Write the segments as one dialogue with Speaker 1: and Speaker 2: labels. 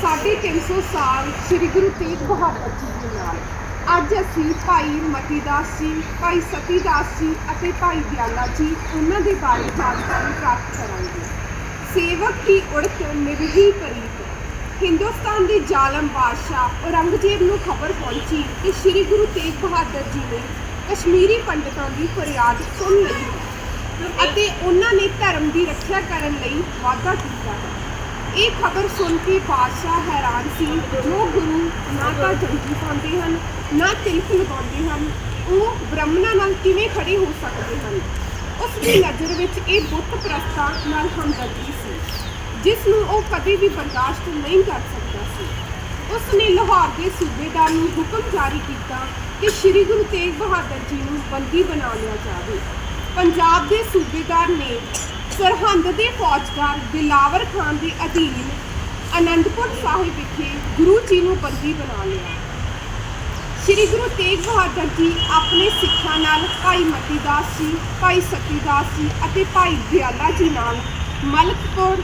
Speaker 1: ਸਾਢੇ ਤਿੰਨ ਸੌ ਸਾਲ ਸ੍ਰੀ ਗੁਰੂ ਤੇਗ ਬਹਾਦਰ ਜੀ ਦੇ ਨਾਲ। ਅੱਜ ਅਸੀਂ ਭਾਈ ਮਤੀ ਦਾਸ ਜੀ, ਭਾਈ ਸਤੀ ਦਾਸ ਜੀ ਅਤੇ ਭਾਈ ਦਿਆਲਾ ਜੀ ਉਹਨਾਂ ਦੇ ਬਾਰੇ ਜਾਣਕਾਰੀ ਪ੍ਰਾਪਤ ਕਰਾਂਗੇ। ਸੇਵਕ ਕੀ ਉੜਤ ਨਿਰਹੀ ਪ੍ਰੀਤ ਹਿੰਦੁਸਤਾਨ ਦੇ ਜ਼ਾਲਮ ਬਾਦਸ਼ਾਹ ਔਰੰਗਜ਼ੇਬ ਨੂੰ ਖਬਰ ਪਹੁੰਚੀ ਕਿ ਸ੍ਰੀ ਗੁਰੂ ਤੇਗ ਬਹਾਦਰ ਜੀ ਨੇ ਕਸ਼ਮੀਰੀ ਪੰਡਤਾਂ ਦੀ ਫਰਿਆਦ ਸੁਣ ਲਈ। ਅਤੇ ਉਹਨਾਂ ਨੇ ਧਰਮ ਦੀ ਰੱਖਿਆ ਕਰਨ ਲਈ ਵਾਅਦਾ ਕੀਤਾ। ਹੈ ਇਹ ਖਬਰ ਸੁਣ ਕੇ ਬਾਦਸ਼ਾਹ ਹੈਰਾਨ ਸੀ। ਜੋ ਗੁਰੂ ਨਾ ਤਾਂ ਜੰਗੀ ਪਾਉਂਦੇ ਹਨ, ਨਾ ਤਿਲਕ ਲਗਾਉਂਦੇ ਹਨ। ਉਹ ਬ੍ਰਾਹਮਣਾਂ ਨਾਲ ਕਿਵੇਂ ਖੜੇ ਹੋ ਸਕਦੇ ਹਨ? ਉਸ ਦੀ ਨਜ਼ਰ ਵਿੱਚ ਇਹ ਬੁੱਤ ਪ੍ਰਸਤਾਂ ਨਾਲ ਹਮਦਰਦੀ ਸੀ, ਜਿਸ ਨੂੰ ਉਹ ਕਦੇ ਵੀ ਬਰਦਾਸ਼ਤ ਨਹੀਂ ਕਰ ਸਕਦਾ ਸੀ। ਉਸ ਨੇ ਲਾਹੌਰ ਦੇ ਸੂਬੇਦਾਰ ਨੂੰ ਹੁਕਮ ਜਾਰੀ ਕੀਤਾ ਕਿ ਸ੍ਰੀ ਗੁਰੂ ਤੇਗ ਬਹਾਦਰ ਜੀ ਨੂੰ ਬੰਦੀ ਬਣਾ ਲਿਆ ਜਾਵੇ। ਪੰਜਾਬ ਦੇ ਸੂਬੇਦਾਰ ਨੇ ਸਰਹੰਦ ਦੇ ਫੌਜਦਾਰ ਦਿਲਾਵਰ ਖਾਨ ਦੇ ਅਧੀਨ ਅਨੰਦਪੁਰ ਸਾਹਿਬ ਵਿਖੇ ਗੁਰੂ ਜੀ ਨੂੰ ਬੰਦੀ ਬਣਾ ਲਿਆ। ਸ੍ਰੀ ਗੁਰੂ ਤੇਗ ਬਹਾਦਰ ਜੀ ਆਪਣੇ ਸਿੱਖਾਂ ਨਾਲ ਭਾਈ ਮਤੀ ਦਾਸ ਜੀ, ਭਾਈ ਸਤੀ ਦਾਸ ਜੀ ਅਤੇ ਭਾਈ ਦਿਆਲਾ ਜੀ ਨਾਲ ਮਲਕਪੁਰ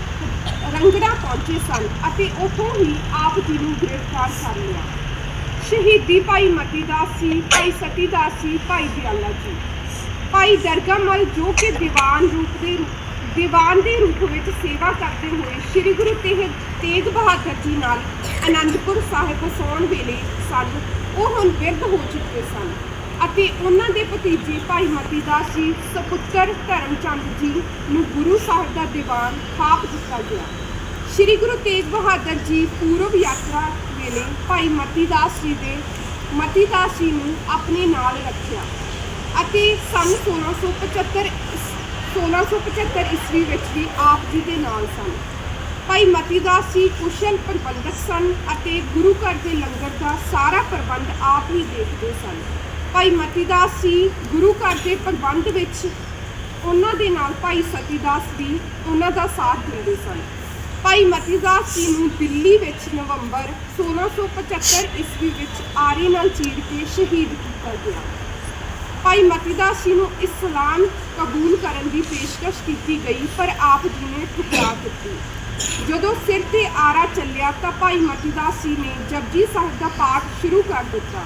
Speaker 1: ਰੰਗੜਾ ਪਹੁੰਚੇ ਸਨ ਅਤੇ ਉੱਥੋਂ ਹੀ ਆਪ ਜੀ ਨੂੰ ਗ੍ਰਿਫਤਾਰ ਕਰ ਲਿਆ। ਸ਼ਹੀਦੀ ਭਾਈ ਮਤੀ ਦਾਸ ਜੀ, ਭਾਈ ਸਤੀ ਦਾਸ ਜੀ, ਭਾਈ ਦਿਆਲਾ ਜੀ। ਭਾਈ ਦਰਗਾਮਲ ਜੋ ਕਿ ਦੀਵਾਨ ਰੂਪ ਦੇ ਦੀਵਾਨ ਦੇ ਰੂਪ ਵਿੱਚ ਸੇਵਾ ਕਰਦੇ ਹੋਏ ਸ੍ਰੀ ਗੁਰੂ ਤੇਗ ਤੇਗ ਬਹਾਦਰ ਜੀ ਨਾਲ ਅਨੰਦਪੁਰ ਸਾਹਿਬ ਵਸਾਉਣ ਵੇਲੇ ਸਨ, ਉਹ ਹੁਣ ਬਿਰਧ ਹੋ ਚੁੱਕੇ ਸਨ ਅਤੇ ਉਹਨਾਂ ਦੇ ਭਤੀਜੇ ਭਾਈ ਮਤੀ ਦਾਸ ਜੀ, ਸਪੁੱਤਰ ਧਰਮਚੰਦ ਜੀ ਨੂੰ ਗੁਰੂ ਸਾਹਿਬ ਦਾ ਦੀਵਾਨ ਥਾਪ ਦਿੱਤਾ ਗਿਆ। ਸ੍ਰੀ ਗੁਰੂ ਤੇਗ ਬਹਾਦਰ ਜੀ ਪੂਰਬ ਯਾਤਰਾ ਵੇਲੇ ਭਾਈ ਮਤੀ ਦਾਸ ਜੀ ਦੇ, ਮਤੀ ਦਾਸ ਜੀ ਨੂੰ ਆਪਣੇ ਨਾਲ ਰੱਖਿਆ। ਅਤੇ ਸੰਨ 1675 ਇਸ- 1675 ਈਸਵੀ ਵਿੱਚ ਵੀ ਆਪ ਜੀ ਦੇ ਨਾਲ ਸਨ। ਭਾਈ ਮਤੀਦਾਸ ਜੀ ਕੁਸ਼ਲ ਪ੍ਰਬੰਧਕ ਸਨ ਅਤੇ ਗੁਰੂ ਘਰ ਦੇ ਲੰਗਰ ਦਾ ਸਾਰਾ ਪ੍ਰਬੰਧ ਆਪ ਹੀ ਦੇਖਦੇ ਸਨ। ਭਾਈ ਮਤੀਦਾਸ ਜੀ ਗੁਰੂ ਘਰ ਦੇ ਪ੍ਰਬੰਧ ਵਿੱਚ ਉਹਨਾਂ ਦੇ ਨਾਲ ਭਾਈ ਸਤੀਦਾਸ ਵੀ ਉਹਨਾਂ ਦਾ ਸਾਥ ਦਿੰਦੇ ਸਨ। ਭਾਈ ਮਤੀਦਾਸ ਜੀ ਨੂੰ ਦਿੱਲੀ ਵਿੱਚ ਨਵੰਬਰ 1675 ਈਸਵੀ ਵਿੱਚ ਆਰੇ ਨਾਲ ਚੀਰ ਕੇ ਸ਼ਹੀਦ ਕੀਤਾ ਗਿਆ। ਭਾਈ ਮਤੀ ਦਾਸ ਜੀ ਨੂੰ ਇਸਲਾਮ ਕਬੂਲ ਕਰਨ ਦੀ ਪੇਸ਼ਕਸ਼ ਕੀਤੀ ਗਈ, ਪਰ ਆਪ ਜੀ ਨੇ ਠੁਕਰਾ ਦਿੱਤੀ। ਜਦੋਂ ਸਿਰ ਤੇ ਆਰਾ ਚੱਲਿਆ ਤਾਂ ਭਾਈ ਮਤੀ ਦਾਸ ਜੀ ਨੇ ਜਪਜੀ ਸਾਹਿਬ ਦਾ ਪਾਠ ਸ਼ੁਰੂ ਕਰ ਦਿੱਤਾ।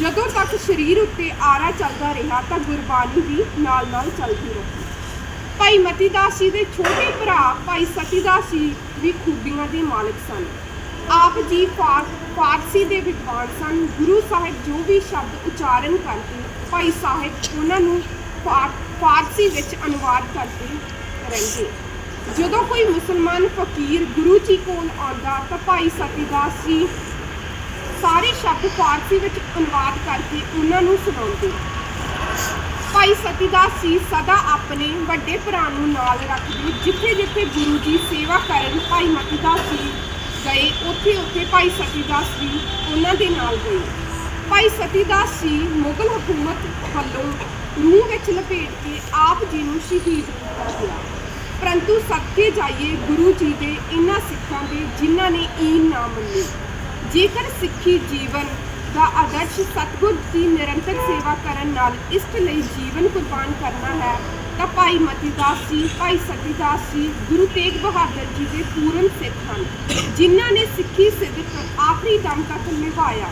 Speaker 1: ਜਦੋਂ ਤੱਕ ਸਰੀਰ ਉੱਤੇ ਆਰਾ ਚੱਲਦਾ ਰਿਹਾ ਤਾਂ ਗੁਰਬਾਣੀ ਵੀ ਨਾਲ-ਨਾਲ ਚੱਲਦੀ ਰਹੀ। ਭਾਈ ਮਤੀ ਦਾਸ ਜੀ ਦੇ ਛੋਟੇ ਭਰਾ ਭਾਈ ਸਤੀਦਾਸ ਜੀ ਵੀ ਖੂਬੀਆਂ ਦੇ ਮਾਲਕ ਸਨ। ਆਪ ਜੀ ਫਾਰ, ਫਾਰਸੀ ਦੇ ਵਿਦਵਾਨ ਸਨ। ਗੁਰੂ ਸਾਹਿਬ ਜੋ ਵੀ ਸ਼ਬਦ ਉਚਾਰਨ ਕਰਦੇ ਭਾਈ ਸਾਹਿਬ ਉਹਨਾਂ ਨੂੰ ਫਾਰ- ਫਾਰਸੀ ਵਿੱਚ ਅਨੁਵਾਦ ਕਰਦੇ ਰਹਿੰਦੇ। ਜਦੋਂ ਕੋਈ ਮੁਸਲਮਾਨ ਫਕੀਰ ਗੁਰੂ ਜੀ ਕੋਲ ਆਉਂਦਾ ਤਾਂ ਭਾਈ ਸਤੀਦਾਸ ਜੀ ਸਾਰੇ ਸ਼ਬਦ ਫਾਰਸੀ ਵਿੱਚ ਅਨੁਵਾਦ ਕਰਕੇ ਉਹਨਾਂ ਨੂੰ ਸੁਣਾਉਂਦੇ। ਭਾਈ ਸਤੀਦਾਸ ਜੀ ਸਦਾ ਆਪਣੇ ਵੱਡੇ ਭਰਾ ਨੂੰ ਨਾਲ ਰੱਖਦੇ। ਜਿੱਥੇ ਜਿੱਥੇ ਗੁਰੂ ਜੀ ਸੇਵਾ ਕਰਨ ਭਾਈ ਮਤੀਦਾਸ ਜੀ ਗਏ, ਉੱਥੇ ਉੱਥੇ ਭਾਈ ਸਤੀਦਾਸ ਜੀ ਉਹਨਾਂ ਦੇ ਨਾਲ ਗਏ। ਭਾਈ ਸਤੀਦਾਸ ਜੀ ਮੁਗਲ ਹਕੂਮਤ ਵੱਲੋਂ ਰੂਹ ਵਿੱਚ ਲਪੇਟ ਕੇ ਆਪ ਜੀ ਨੂੰ ਸ਼ਹੀਦ ਕੀਤਾ ਗਿਆ। ਪਰੰਤੂ ਸੱਚੇ ਜਾਈਏ ਗੁਰੂ ਜੀ ਦੇ ਇਹਨਾਂ ਸਿੱਖਾਂ ਦੇ ਜਿਨ੍ਹਾਂ ਨੇ ਈਨ ਨਾ ਮੰਨੀ। ਜੇਕਰ ਸਿੱਖੀ ਜੀਵਨ ਦਾ ਆਦਰਸ਼ ਸਤਿਗੁਰ ਦੀ ਨਿਰੰਤਰ ਸੇਵਾ ਕਰਨ ਨਾਲ ਇਸ਼ਟ ਲਈ ਜੀਵਨ ਕੁਰਬਾਨ ਕਰਨਾ ਹੈ, ਤਾਂ ਭਾਈ ਮਤੀਦਾਸ ਜੀ ਭਾਈ ਸਤੀਦਾਸ ਜੀ ਗੁਰੂ ਤੇਗ ਬਹਾਦਰ ਜੀ ਦੇ ਪੂਰਨ ਸਿੱਖ ਹਨ, ਜਿਨ੍ਹਾਂ ਨੇ ਸਿੱਖੀ ਸਿੱਧਕ ਆਖਰੀ ਦਮ ਤੱਕ ਨਿਭਾਇਆ।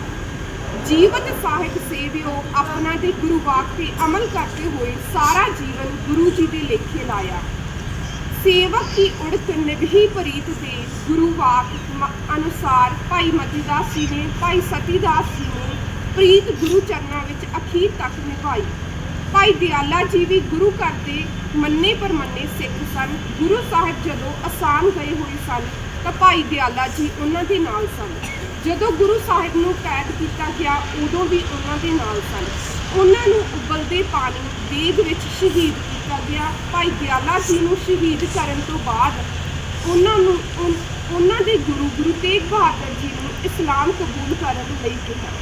Speaker 1: ਜੀਵਤ ਸਾਹਿਬ ਸੇਵਿਓ ਆਪਣਾ ਦੇ ਗੁਰੂ ਵਾਕ ਤੇ ਅਮਲ ਕਰਦੇ ਹੋਏ ਸਾਰਾ ਜੀਵਨ ਗੁਰੂ ਜੀ ਦੇ ਲੇਖੇ ਲਾਇਆ। ਸੇਵਕ ਦੀ ਉੜਤ ਨਿਭੀ ਪ੍ਰੀਤ ਦੇ ਗੁਰੂ ਵਾਕ ਅਨੁਸਾਰ ਭਾਈ ਮਤੀਦਾਸ ਜੀ ਨੇ, ਭਾਈ ਸਤੀਦਾਸ ਜੀ ਨੇ ਪ੍ਰੀਤ ਗੁਰੂ ਚਰਨਾਂ ਵਿੱਚ ਅਖੀਰ ਤੱਕ ਨਿਭਾਈ। ਭਾਈ ਦਿਆਲਾ ਜੀ ਵੀ ਗੁਰੂ ਘਰ ਦੇ ਮੰਨੇ ਪਰਮੰਨੇ ਸਿੱਖ ਸਨ। ਗੁਰੂ ਸਾਹਿਬ ਜਦੋਂ ਅਸਾਮ ਗਏ ਹੋਏ ਸਨ ਤਾਂ ਭਾਈ ਦਿਆਲਾ ਜੀ ਉਹਨਾਂ ਦੇ ਨਾਲ ਸਨ। ਜਦੋਂ ਗੁਰੂ ਸਾਹਿਬ ਨੂੰ ਕੈਦ ਕੀਤਾ ਗਿਆ, ਉਦੋਂ ਵੀ ਉਹਨਾਂ ਦੇ ਨਾਲ ਸਨ। ਉਹਨਾਂ ਨੂੰ ਉਬਲਦੇ ਪਾਣੀ ਦੇਗ ਵਿੱਚ ਸ਼ਹੀਦ ਕੀਤਾ ਗਿਆ। ਭਾਈ ਦਿਆਲਾ ਜੀ ਨੂੰ ਸ਼ਹੀਦ ਕਰਨ ਤੋਂ ਬਾਅਦ ਉਹਨਾਂ ਨੂੰ ਉਹਨਾਂ ਦੇ ਗੁਰੂ ਗੁਰੂ ਤੇਗ ਬਹਾਦਰ ਜੀ ਨੂੰ ਇਸਲਾਮ ਕਬੂਲ ਕਰਨ ਲਈ ਕਿਹਾ।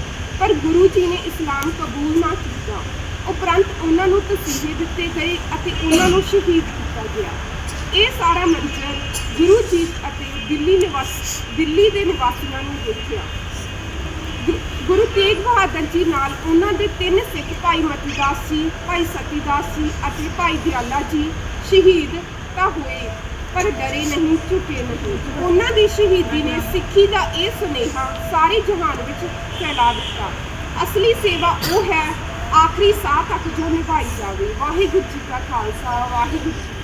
Speaker 1: ਪਰ ਗੁਰੂ ਜੀ ਨੇ ਇਸਲਾਮ ਕਬੂਲ ਨਾ ਕੀਤਾ। ਉਪਰੰਤ ਉਹਨਾਂ ਨੂੰ ਤਸੀਹੇ ਦਿੱਤੇ ਗਏ ਅਤੇ ਉਹਨਾਂ ਨੂੰ ਸ਼ਹੀਦ ਕੀਤਾ ਗਿਆ। ਇਹ ਸਾਰਾ ਮੰਜ਼ਰ ਗੁਰੂ ਜੀ ਅਤੇ ਦਿੱਲੀ ਨਿਵਾਸ, ਦਿੱਲੀ ਦੇ ਨਿਵਾਸੀਆਂ ਨੂੰ ਦੇਖਿਆ। ਗੁ- ਗੁਰੂ ਤੇਗ ਬਹਾਦਰ ਜੀ ਨਾਲ ਉਹਨਾਂ ਦੇ ਤਿੰਨ ਸਿੱਖ ਭਾਈ ਮਤੀਦਾਸ ਜੀ ਭਾਈ ਸਤੀਦਾਸ ਜੀ ਅਤੇ ਭਾਈ ਦਿਆਲਾ ਜੀ ਸ਼ਹੀਦ ਤਾਂ ਹੋਏ, ਪਰ ਡਰੇ ਨਹੀਂ, ਝੁਕੇ ਨਹੀਂ। ਉਹਨਾਂ ਦੀ ਸ਼ਹੀਦੀ ਨੇ ਸਿੱਖੀ ਦਾ ਇਹ ਸੁਨੇਹਾ ਸਾਰੇ ਜਹਾਨ ਵਿੱਚ ਫੈਲਾ ਦਿੱਤਾ। ਅਸਲੀ ਸੇਵਾ ਉਹ ਹੈ, ਆਖਰੀ ਸਾਹ ਤੱਕ ਜੋ ਨਿਭਾਈ ਜਾਵੇ। ਵਾਹਿਗੁਰੂ ਜੀ ਕਾ ਖਾਲਸਾ, ਵਾਹਿਗੁਰੂ ਜੀ